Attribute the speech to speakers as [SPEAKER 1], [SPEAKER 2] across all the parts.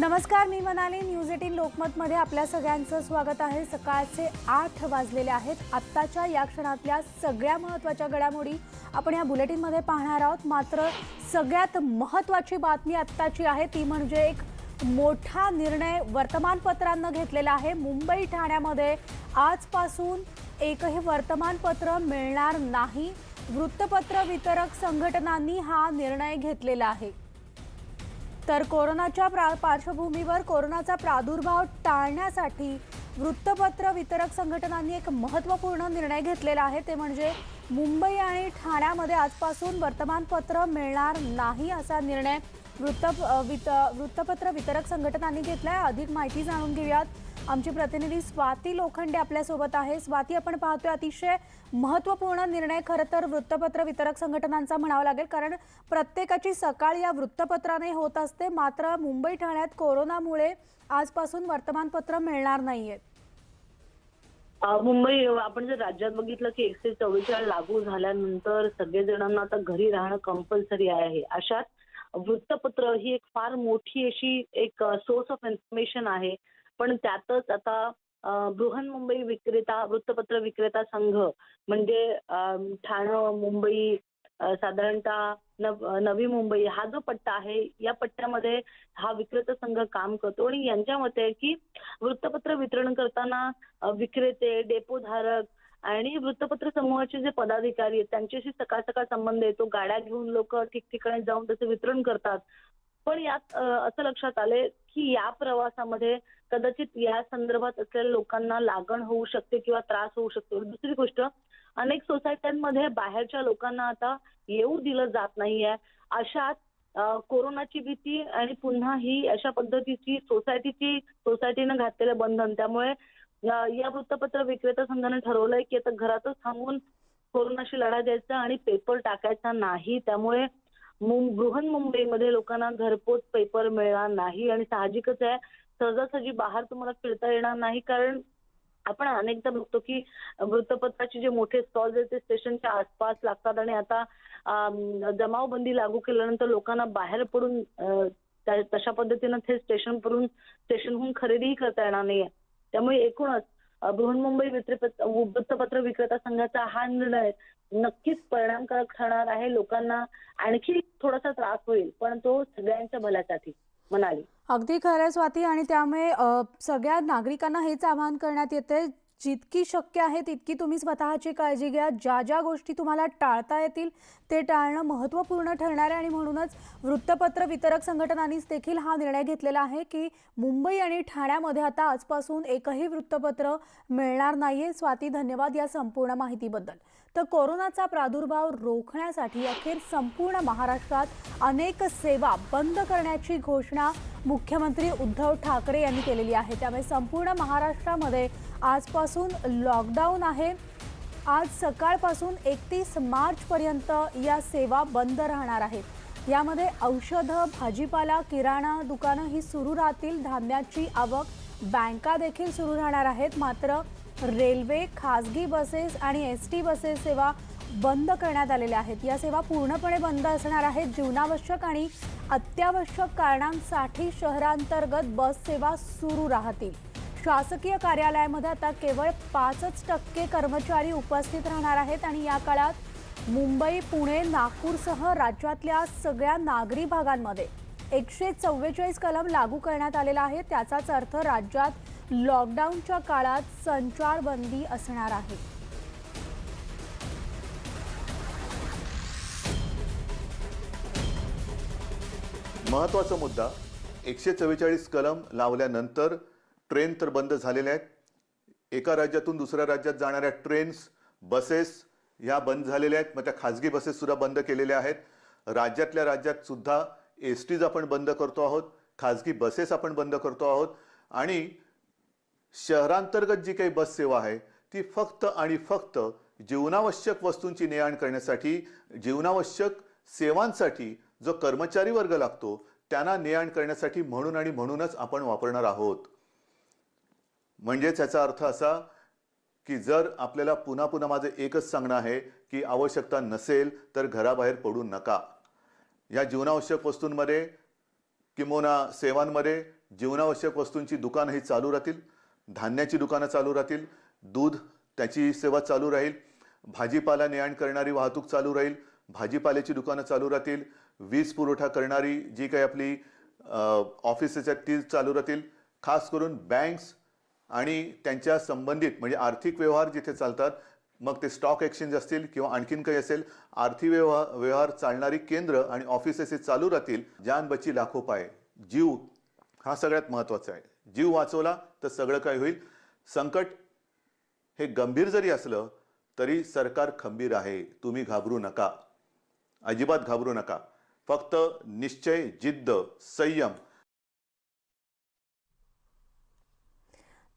[SPEAKER 1] नमस्कार मी Manali. News eighteen लोकमतमध्ये आपल्या सगळ्यांचं स्वागत आहे. सकाळचे आठ वाजलेले आहेत. आत्ताच्या या क्षणातल्या सगळ्या महत्त्वाच्या घडामोडी आपण या बुलेटिनमध्ये पाहणार आहोत. मात्र सगळ्यात महत्त्वाची बातमी आत्ताची आहे. ती म्हणजे एक मोठा निर्णय वर्तमानपत्रांनं घेतलेला आहे. मुंबई ठाण्यामध्ये आजपासून एकही वर्तमानपत्र मिळणार नाही. वृत्तपत्र वितरक संघटनांनी हा निर्णय घेतलेला आहे. तर कोरोनाच्या प्रा पार्श्वभूमीवर कोरोनाचा प्रादुर्भाव टाळण्यासाठी वृत्तपत्र वितरक संघटनांनी एक महत्त्वपूर्ण निर्णय घेतलेला आहे. ते म्हणजे मुंबई आणि ठाण्यामध्ये आजपासून वर्तमानपत्र मिळणार नाही असा निर्णय वृत्त वित वृत्तपत्र वितरक संघटनांनी घेतला आहे अधिक माहिती जाणून घेऊयात. आमची प्रतिनिधी स्वाती लोखंडे आपल्यासोबत आहे स्वाती आपण पाहतोय अतिशय महत्त्वपूर्ण निर्णय खरं तर वृत्तपत्र वितरक संघटनांचा म्हणावा लागेल कारण प्रत्येकाची सकाळ या वृत्तपत्राने होत असते. मात्र मुंबई ठाण्यात कोरोनामुळे आजपासून वर्तमानपत्र मिळणार नाहीये.
[SPEAKER 2] मुंबई आपण जर राज्यात बघितलं की एकशे चव्वेचाळीस लागू झाल्यानंतर सगळेजणांना आता घरी राहणं कंपल्सरी आहे. अशात वृत्तपत्र ही एक फार मोठी अशी एक सोर्स ऑफ इन्फॉर्मेशन आहे. पण त्यातच आता बृहन्मुंबई विक्रेता वृत्तपत्र विक्रेता संघ म्हणजे अ, ठाणं मुंबई साधारणतः नव नवी मुंबई हा जो पट्टा आहे या पट्ट्यामध्ये हा विक्रेता संघ काम करतो आणि यांच्या मते की वृत्तपत्र वितरण करताना विक्रेते डेपोधारक आणि वृत्तपत्र समूहाचे जे पदाधिकारी आहेत त्यांच्याशी सकाळ सकाळ संबंध येतो. गाड्या घेऊन लोक ठिकठिकाणी जाऊन त्याचं वितरण करतात. पण यात असं लक्षात आलंय की या प्रवासामध्ये कदाचित या संदर्भात असलेल्या लोकांना लागण होऊ शकते किंवा त्रास होऊ शकतो. दुसरी गोष्ट अनेक सोसायट्यांमध्ये बाहेरच्या लोकांना आता येऊ दिलं जात नाहीये. अशात कोरोनाची भीती आणि पुन्हा ही अशा पद्धतीची सोसायटीची सोसायटीनं घातलेलं बंधन. त्यामुळे या वृत्तपत्र विक्रेता संघाने ठरवलंय की आता घरातच थांबून कोरोनाशी लढा द्यायचा आणि पेपर टाकायचा नाही. त्यामुळे मुं- बृहन्मुंबईमध्ये लोकांना घरपोच पेपर मिळणार नाही आणि साहजिकच आहे. सहजासहजी बाहेर तुम्हाला फिरता येणार नाही. कारण आपण अनेकदा बघतो की वृत्तपत्राचे जे मोठे स्टॉल्स आहेत ते स्टेशनच्या आसपास लागतात आणि आता जमावबंदी लागू केल्यानंतर लोकांना बाहेर पडून तशा पद्धतीनं ते स्टेशन पडून स्टेशनहून खरेदीही करता येणार नाहीये. त्यामुळे एकूणच बृहन्मुंबई वृत्तपत्र विक्रेता संघाचा हा निर्णय नक्कीच परिणामकारक ठरणार आहे. लोकांना आणखी थोडासा त्रास होईल पण तो सगळ्यांच्या भल्यासाठी म्हणाली
[SPEAKER 1] अगदी खरं स्वाती. आणि त्यामुळे सगळ्या नागरिकांना हेच आवाहन करण्यात येते जितकी शक्य आहे तितकी तुम्ही स्वतःची काळजी घ्या. ज्या ज्या गोष्टी तुम्हाला टाळता येतील ते टाळणं महत्त्वपूर्ण ठरणार आहे आणि म्हणूनच वृत्तपत्र वितरक संघटनांनीच देखील हा निर्णय घेतलेला आहे की मुंबई आणि ठाण्यामध्ये आता आजपासून एकही वृत्तपत्र मिळणार नाही आहे स्वाती धन्यवाद या संपूर्ण माहितीबद्दल. तर कोरोनाचा प्रादुर्भाव रोखण्यासाठी अखेर संपूर्ण महाराष्ट्रात अनेक सेवा बंद करण्याची घोषणा मुख्यमंत्री उद्धव ठाकरे यांनी केलेली आहे. त्यामुळे संपूर्ण महाराष्ट्रामध्ये आजपासून लॉकडाऊन आहे. आज सकाळपासून एकतीस मार्चपर्यंत या सेवा बंद राहणार आहेत. यामध्ये औषधं भाजीपाला किराणा दुकानं ही सुरू राहतील. धान्याची आवक बँका देखील सुरू राहणार आहेत. मात्र रेल्वे खाजगी बसेस आणि एस टी बसेस सेवा बंद करण्यात आलेल्या आहेत. या सेवा पूर्णपणे बंद असणार आहेत. जीवनावश्यक आणि अत्यावश्यक कारणांसाठी शहरांतर्गत बस सेवा सुरू राहतील. शासकीय कार्यालयामध्ये आता केवळ पाचच टक्के कर्मचारी उपस्थित राहणार आहेत आणि या काळात मुंबई पुणे नागपूरसह राज्यातल्या सगळ्या नागरी भागांमध्ये एकशे चव्वेचाळीस कलम लागू करण्यात आलेला आहे. त्याचाच अर्थ राज्यात लॉकडाऊनच्या काळात संचारबंदी असणार आहे.
[SPEAKER 3] महत्त्वाचा मुद्दा एकशे चव्वेचाळीस कलम लावल्यानंतर ट्रेन तर बंद झालेल्या आहेत. एका राज्यातून दुसऱ्या राज्यात जाणाऱ्या ट्रेन्स बसेस ह्या बंद झालेल्या आहेत. मग त्या खाजगी बसेससुद्धा बंद केलेल्या आहेत. राज्यातल्या राज्यात सुद्धा एस टीज आपण बंद करतो आहोत. खाजगी बसेस आपण बंद करतो आहोत. आणि शहरांतर्गत जी काही बस सेवा आहे ती फक्त आणि फक्त जीवनावश्यक वस्तूंची ने आण करण्यासाठी जीवनावश्यक सेवांसाठी जो कर्मचारी वर्ग लागतो त्यांना ने आण करण्यासाठी म्हणून आणि म्हणूनच आपण वापरणार आहोत. म्हणजेच याचा अर्थ असा की जर आपल्याला पुन्हा पुन्हा माझं एकच सांगणं आहे की आवश्यकता नसेल तर घराबाहेर पडू नका. या जीवनावश्यक वस्तूंमध्ये किंबहुना सेवांमध्ये जीवनावश्यक वस्तूंची दुकानं ही चालू राहतील धान्याची दुकानं चालू राहतील दूध त्याची सेवा चालू राहील भाजीपाला ने आण करणारी वाहतूक चालू राहील भाजीपाल्याची दुकानं चालू राहतील वीज पुरवठा करणारी जी काही आपली ऑफिसेस आहेत ती चालू राहतील खास करून बँक्स आणि त्यांच्या संबंधित म्हणजे आर्थिक व्यवहार जिथे चालतात मग ते स्टॉक एक्सचेंज असतील किंवा आणखीन काही असेल आर्थिक व्यवहार व्यवहार चालणारी केंद्र आणि ऑफिसेस हे चालू राहतील जान बची लाखो पाय. जीव हा सगळ्यात महत्त्वाचा आहे. जीव वाचवला तर सगळं काय होईल. संकट हे गंभीर जरी असलं तरी सरकार खंबीर आहे. तुम्ही घाबरू नका. अजिबात घाबरू नका. फक्त निश्चय जिद्द संयम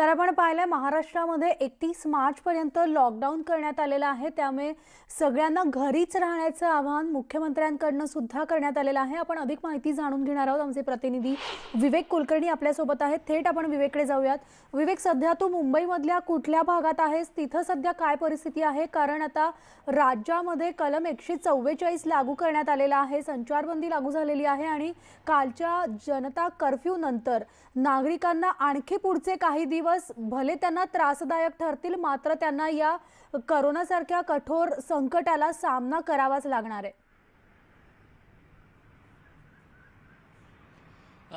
[SPEAKER 1] तर आपण पाहिलं महाराष्ट्रामध्ये एकतीस मार्चपर्यंत लॉकडाऊन करण्यात आलेलं आहे. त्यामुळे सगळ्यांना घरीच राहण्याचं आवाहन मुख्यमंत्र्यांकडनं सुद्धा करण्यात आलेलं आहे. आपण अधिक माहिती जाणून घेणार आहोत. आमचे प्रतिनिधी विवेक कुलकर्णी आपल्यासोबत आहेत. थेट आपण विवेककडे जाऊयात. विवेक सध्या तू मुंबईमधल्या कुठल्या भागात आहेस? तिथं सध्या काय परिस्थिती आहे? कारण आता राज्यामध्ये कलम एकशे चव्वेचाळीस लागू करण्यात आलेला आहे. संचारबंदी लागू झालेली आहे आणि कालच्या जनता कर्फ्यू नंतर नागरिकांना आणखी पुढचे काही दिवस भले त्यांना त्रासदायक ठरतील मात्र त्यांना या करोनासारख्या कठोर संकटाला सामना करावाच लागणार आहे.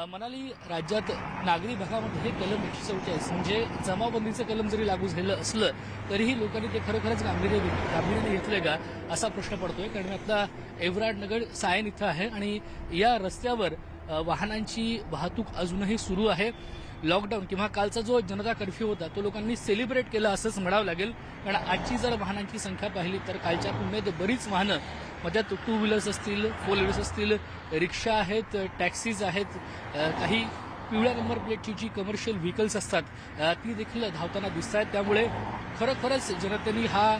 [SPEAKER 4] मनाली राज्यात नागरी भागामध्ये कलम एकशे चौचाळीस म्हणजे जमावबंदीचं कलम जरी लागू झालेलं असलं तरीही लोकांनी ते खरोखरच गांभीर्य गांभीर्याने घेतलंय का असा प्रश्न पडतोय. कारण आता एवराडनगर सायन इथं आहे आणि या रस्त्यावर वाहनांची वाहतूक अजूनही सुरू आहे. लॉकडाऊन किंवा कालचा जो जनता कर्फ्यू होता तो लोकांनी सेलिब्रेट केला असंच म्हणावं लागेल. कारण आजची जर वाहनांची संख्या पाहिली तर कालच्या तुलनेत बरीच वाहनं मग त्यात टू व्हीलर्स असतील फोर व्हीलर्स असतील रिक्षा आहेत टॅक्सीज आहेत काही पिवळ्या नंबर प्लेटची जी कमर्शियल व्हेकल्स असतात ती देखील धावताना दिसत आहेत त्यामुळे खरोखरच जनतेने हा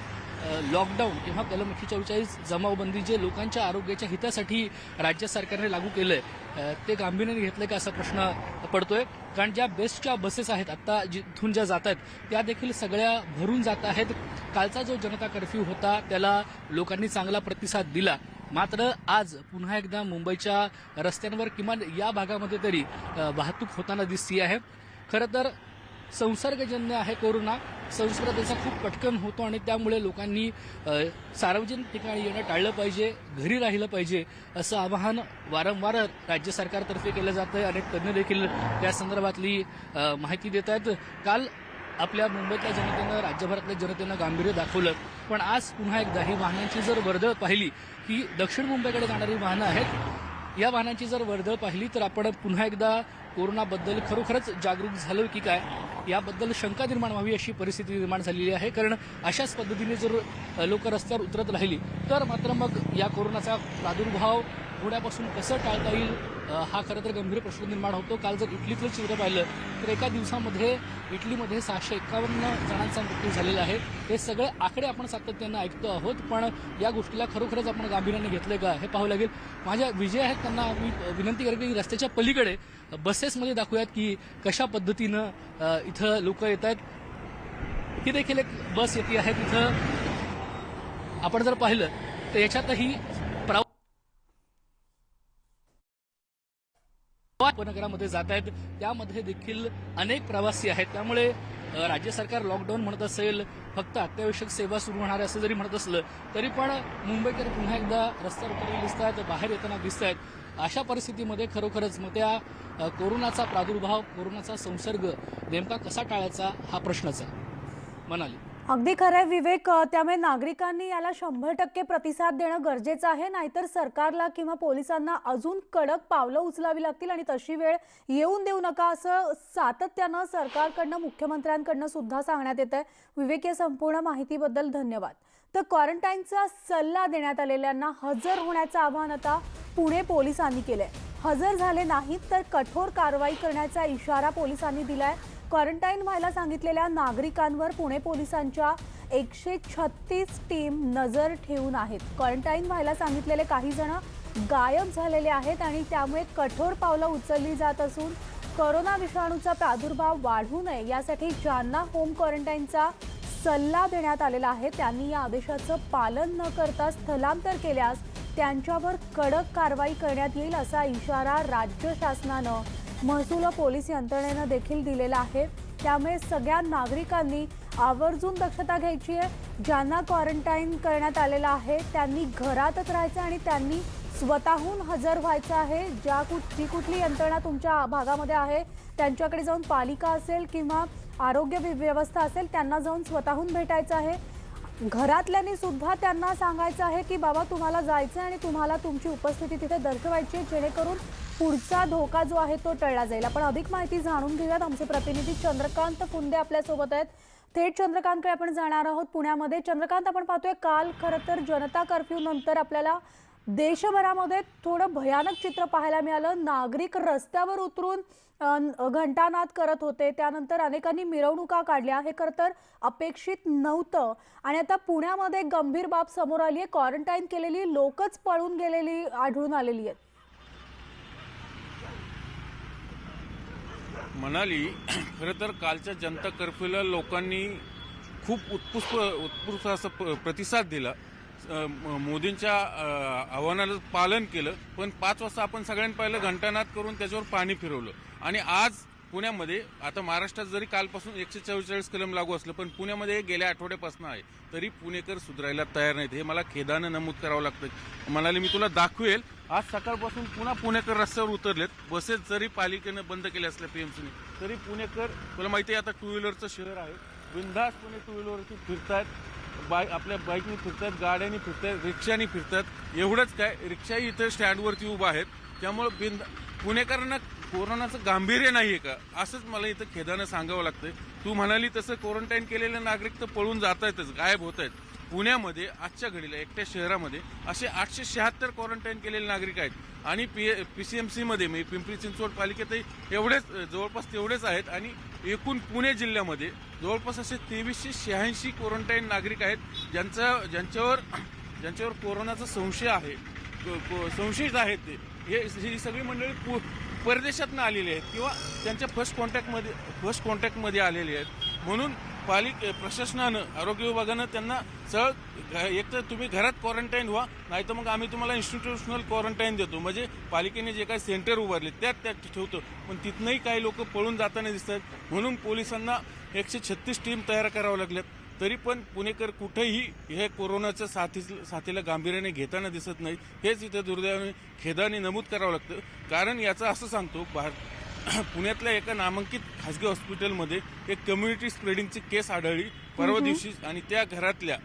[SPEAKER 4] लॉकडाऊन किंवा कलम एकशे चव्वेचाळीस जमावबंदी जे लोकांच्या आरोग्याच्या हितासाठी राज्य सरकारने लागू केलंय. आहे ते गांभीर्याने घेतलंय का असा प्रश्न पडतोय. कारण ज्या बेस्टच्या बसेस आहेत आता जिथून ज्या जात आहेत त्या देखील सगळ्या भरून जात आहेत. कालचा जो जनता कर्फ्यू होता त्याला लोकांनी चांगला प्रतिसाद दिला. मात्र आज पुन्हा एकदा मुंबईच्या रस्त्यांवर किमान या भागामध्ये तरी वाहतूक होताना दिसती आहे. खरं तर संसर्गजन्य आहे कोरोना. संसर्ग त्याचा खूप पटकन होतो आणि त्यामुळे लोकांनी सार्वजनिक ठिकाणी येणं टाळलं पाहिजे घरी राहिलं पाहिजे असं आवाहन वारंवार राज्य सरकारतर्फे केलं जातं आहे अनेक तज्ज्ञ देखील त्या संदर्भातली माहिती देत आहेत. काल आपल्या मुंबईतल्या जनतेनं राज्यभरातल्या जनतेनं गांभीर्य दाखवलं. पण आज पुन्हा एकदा ही वाहनांची जर वर्दळ पाहिली की दक्षिण मुंबईकडे जाणारी वाहनं आहेत या वाहनांची जर वर्दळ पाहिली तर आपण पुन्हा एकदा कोरोनाबद्दल खरोखरच जागरूक झालो की काय? याबद्दल शंका निर्माण व्हावी अशी परिस्थिती निर्माण झालेली आहे. कारण अशाच पद्धतीने जर लोक रस्त्यावर उतरत राहिली तर मात्र मग या कोरोनाचा प्रादुर्भाव होण्यापासून कसं टाळता येईल? हा खरं तर गंभीर प्रश्न निर्माण होतो. काल जर इटलीतलं चित्र पाहिलं तर एका दिवसामध्ये इटलीमध्ये सहाशे एकावन्न जणांचा मृत्यू झालेला आहे. हे सगळे आकडे आपण सातत्यानं ऐकतो आहोत पण या गोष्टीला खरोखरच आपण गांभीर्याने घेतलंय का हे पाहावं लागेल. माझ्या विजय आहेत त्यांना मी विनंती करेन की रस्त्याच्या पलीकडे बसेसमध्ये दाखवूयात की कशा पद्धतीनं इथं लोक येत आहेत. ही देखील एक बस येते आहे तिथं. आपण जर पाहिलं तर याच्यातही प्रा उपनगरामध्ये जात आहेत. त्यामध्ये देखील अनेक प्रवासी आहेत. त्यामुळे राज्य सरकार लॉकडाऊन म्हणत असेल फक्त अत्यावश्यक सेवा सुरू होणार असं जरी म्हणत असलं तरी पण मुंबईकर पुन्हा एकदा रस्त्यावर उतरलेले दिसत आहेत बाहेर येताना दिसत आहेत अशा परिस्थितीमध्ये खरोखरच मग त्या कोरोनाचा प्रादुर्भाव कोरोनाचा संसर्ग नेमका कसा टाळायचा हा प्रश्नच आहे. म्हणाली
[SPEAKER 1] अगदी खरं आहे विवेक. त्यामुळे नागरिकांनी याला शंभर टक्के प्रतिसाद देणं गरजेचं आहे. नाहीतर सरकारला किंवा पोलिसांना अजून कडक पावलं उचलावी लागतील आणि तशी वेळ येऊन देऊ नका असं सातत्यानं सरकारकडनं मुख्यमंत्र्यांकडनं सुद्धा सांगण्यात येत आहे विवेक या संपूर्ण माहितीबद्दल धन्यवाद. तर क्वारंटाईनचा सल्ला देण्यात आलेल्यांना हजर होण्याचं आवाहन आता पुणे पोलिसांनी केलंय. हजर झाले नाहीत तर कठोर कारवाई करण्याचा इशारा पोलिसांनी दिलाय. क्वारंटाईन व्हायला सांगितलेल्या नागरिकांवर पुणे पोलिसांच्या एकशे छत्तीस टीम नजर ठेवून आहेत. क्वारंटाईन व्हायला सांगितलेले काही जण गायब झालेले आहेत आणि त्यामुळे कठोर पावलं उचलली जात असून कोरोना विषाणूचा प्रादुर्भाव वाढू नये यासाठी ज्यांना होम क्वारंटाईनचा सल्ला देण्यात आलेला आहे त्यांनी या आदेशाचं पालन न करता स्थलांतर केल्यास त्यांच्यावर कडक कारवाई करण्यात येईल असा इशारा राज्य शासनानं महसूल पोलीस यंत्रणेनं देखील दिलेला आहे. त्यामुळे सगळ्या नागरिकांनी आवर्जून दक्षता घ्यायची आहे. ज्यांना क्वारंटाईन करण्यात आलेलं आहे त्यांनी घरातच राहायचं आणि त्यांनी स्वतःहून हजर व्हायचं आहे. ज्या कुठ जी कुठली यंत्रणा तुमच्या भागामध्ये आहे त्यांच्याकडे जाऊन पालिका असेल किंवा आरोग्य व्यवस्था असेल त्यांना जाऊन स्वतःहून भेटायचं आहे. घरातल्यांनी सुद्धा त्यांना सांगायचं आहे की बाबा तुम्हाला जायचं आहे आणि तुम्हाला तुमची उपस्थिती तिथे दर्शवायची आहे. जेणेकरून पुढचा धोका जो आहे तो टळला जाईल. आपण अधिक माहिती जाणून घेऊयात. आमचे प्रतिनिधी चंद्रकांत फुंदे आपल्यासोबत आहेत. थेट चंद्रकांतकडे आपण जाणार आहोत पुण्यामध्ये. चंद्रकांत आपण पाहतोय काल खरं तर जनता कर्फ्यू नंतर आपल्याला देशभरामध्ये थोडं भयानक चित्र पाहायला मिळालं. नागरिक रस्त्यावर उतरून घंटानाद करत होते. त्यानंतर अनेकांनी मिरवणुका काढल्या. हे खरं तर अपेक्षित नव्हतं. आणि आता पुण्यामध्ये गंभीर बाब समोर आली आहे क्वारंटाईन केलेली लोकच पळून गेलेली आढळून आलेली आहेत.
[SPEAKER 5] म्हणाली खरं तर कालच्या जनता कर्फ्यूला लोकांनी खूप उत्पुष्प उत्स्फूर्त असं प- प्रतिसाद दिला. मोदींच्या आव्हानाचं आव्हानाला पालन केलं पण पाच वाजता आपण सगळ्यांनी पहिलं घंटानाद करून त्याच्यावर पाणी फिरवलं. आणि आज पुण्यामध्ये आता महाराष्ट्रात जरी कालपासून एकशे चव्वेचाळीस कलम लागू असलं पण पुण्यामध्ये गेल्या आठवड्यापासून आहे तरी पुणेकर सुधारायला तयार नाहीत. हे मला खेदानं नमूद करावं लागतं. म्हणाले मी तुला दाखवेल आज सकाळपासून पुन्हा पुणेकर रस्त्यावर उतरलेत. बसेस जरी पालिकेनं बंद केल्या असल्या पीएमसीने तरी पुणेकर तुला माहिती आहे आता टू व्हीलरचं शहर आहे. बिंदासपणे टू व्हीलरवरती फिरतायत. बाय आपल्या बाईकनी फिरतायत गाड्यांनी फिरतायत रिक्षानी फिरतायत. एवढंच काय रिक्षाही इथं स्टँडवरती उभा आहेत. त्यामुळं बिंद पुणेकरांना कोरोनाचं गांभीर्य नाही आहे का? असंच मला इथं खेदानं सांगावं लागतंय. तू म्हणाली तसं क्वारंटाईन केलेले नागरिक तर पळून जात आहेतच गायब होत आहेत पुण्यामध्ये आजच्या घडीला एकट्या शहरामध्ये असे आठशे शहात्तर क्वारंटाईन केलेले नागरिक आहेत. आणि पी पी सी एम सीमध्ये म्हणजे पिंपरी चिंचवड पालिकेतही एवढेच जवळपास तेवढेच आहेत. आणि एकूण पुणे जिल्ह्यामध्ये जवळपास असे तेवीसशे शहाऐंशी क्वारंटाईन नागरिक आहेत. ज्यांचा ज्यांच्यावर ज्यांच्यावर कोरोनाचा संशय आहे संशयित आहेत ते. हे ही सगळी मंडळी पु परदेशातनं आलेली आहेत किंवा त्यांच्या फर्स्ट कॉन्टॅक्टमध्ये फर्स्ट कॉन्टॅक्टमध्ये आलेली आहेत. म्हणून पालिक प्रशासनानं आरोग्य विभागानं त्यांना सरळ घ- एक तर तुम्ही घरात क्वारंटाईन व्हा नाही तर मग आम्ही तुम्हाला इन्स्टिट्यूशनल क्वारंटाईन देतो. म्हणजे पालिकेने जे काही सेंटर उभारले त्यात त्यात ठेवतो. पण तिथनंही काही लोक पळून जाताना दिसत आहेत म्हणून पोलिसांना एकशे छत्तीस टीम तयार करावं लागल्यात. तरी पण पुणेकर कुठेही हे कोरोनाच्या साथी साथीला गांभीर्याने घेताना दिसत नाही हेच इथं दुर्दैवाने खेदाने नमूद करावं लागतं. कारण याचं असं सांगतो भार पुण्यातल्या एका नामांकित खासगी हॉस्पिटलमध्ये एक कम्युनिटी स्प्रेडिंगची केस आढळली. परवा दिवशी आणि त्या घरातल्या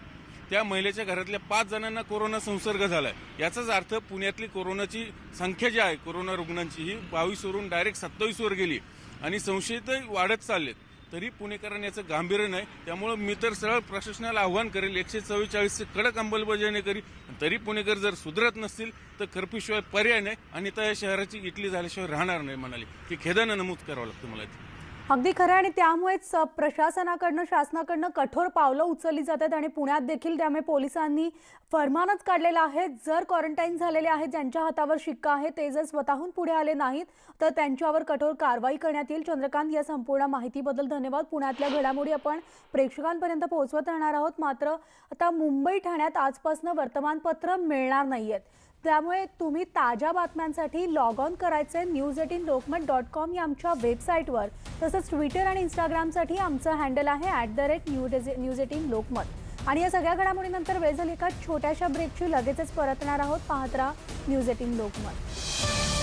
[SPEAKER 5] त्या महिलेच्या घरातल्या पाच जणांना कोरोना संसर्ग झालाय. याचाच अर्थ पुण्यातली कोरोनाची संख्या जी आहे कोरोना रुग्णांची ही बावीसवरून डायरेक्ट सत्तावीसवर गेली. आणि संशयितही वाढत चाललेत. तरी पुणेकरांनी याचं गांभीर्य नाही. त्यामुळं मी तर सरळ प्रशासनाला आव्हान करेल एकशे चव्वेचाळीसचे कडक अंमलबजावणी करी. तरी पुणेकर जर सुधरत नसतील तर कर्फ्यूशिवाय पर्याय नाही. आणि त्या शहराची इटली झाल्याशिवाय राहणार नाही म्हणाले. की खेदानं नमूद करावं लागतं मला इथे.
[SPEAKER 1] अगदी खरं आणि त्यामुळेच प्रशासनाकडनं शासनाकडनं कठोर पावलं उचलली जातात आणि पुण्यात देखील त्यामुळे पोलिसांनी फरमानच काढलेलं आहे. जर क्वारंटाईन झालेले आहेत ज्यांच्या हातावर शिक्का आहे ते जर स्वतःहून पुढे आले नाहीत तर त्यांच्यावर कठोर कारवाई करण्यात येईल. चंद्रकांत या संपूर्ण माहितीबद्दल धन्यवाद. पुण्यातल्या घडामोडी आपण प्रेक्षकांपर्यंत पोहोचवत राहणार आहोत. मात्र आता मुंबई ठाण्यात आजपासून वर्तमानपत्र मिळणार नाहीयेत. त्यामुळे तुम्ही ताज्या बातम्यांसाठी लॉग ऑन करायचे news eighteen Lokmat dot com या आमच्या वेबसाईटवर तसंच ट्विटर आणि इंस्टाग्रामसाठी आमचं हँडल आहे at the rate news news eighteen Lokmat आणि या सगळ्या घडामोडीनंतर वेळ झाली एका छोट्याशा ब्रेकची लगेचच परतणार आहोत. पाहत राहा न्यूज एटीन लोकमत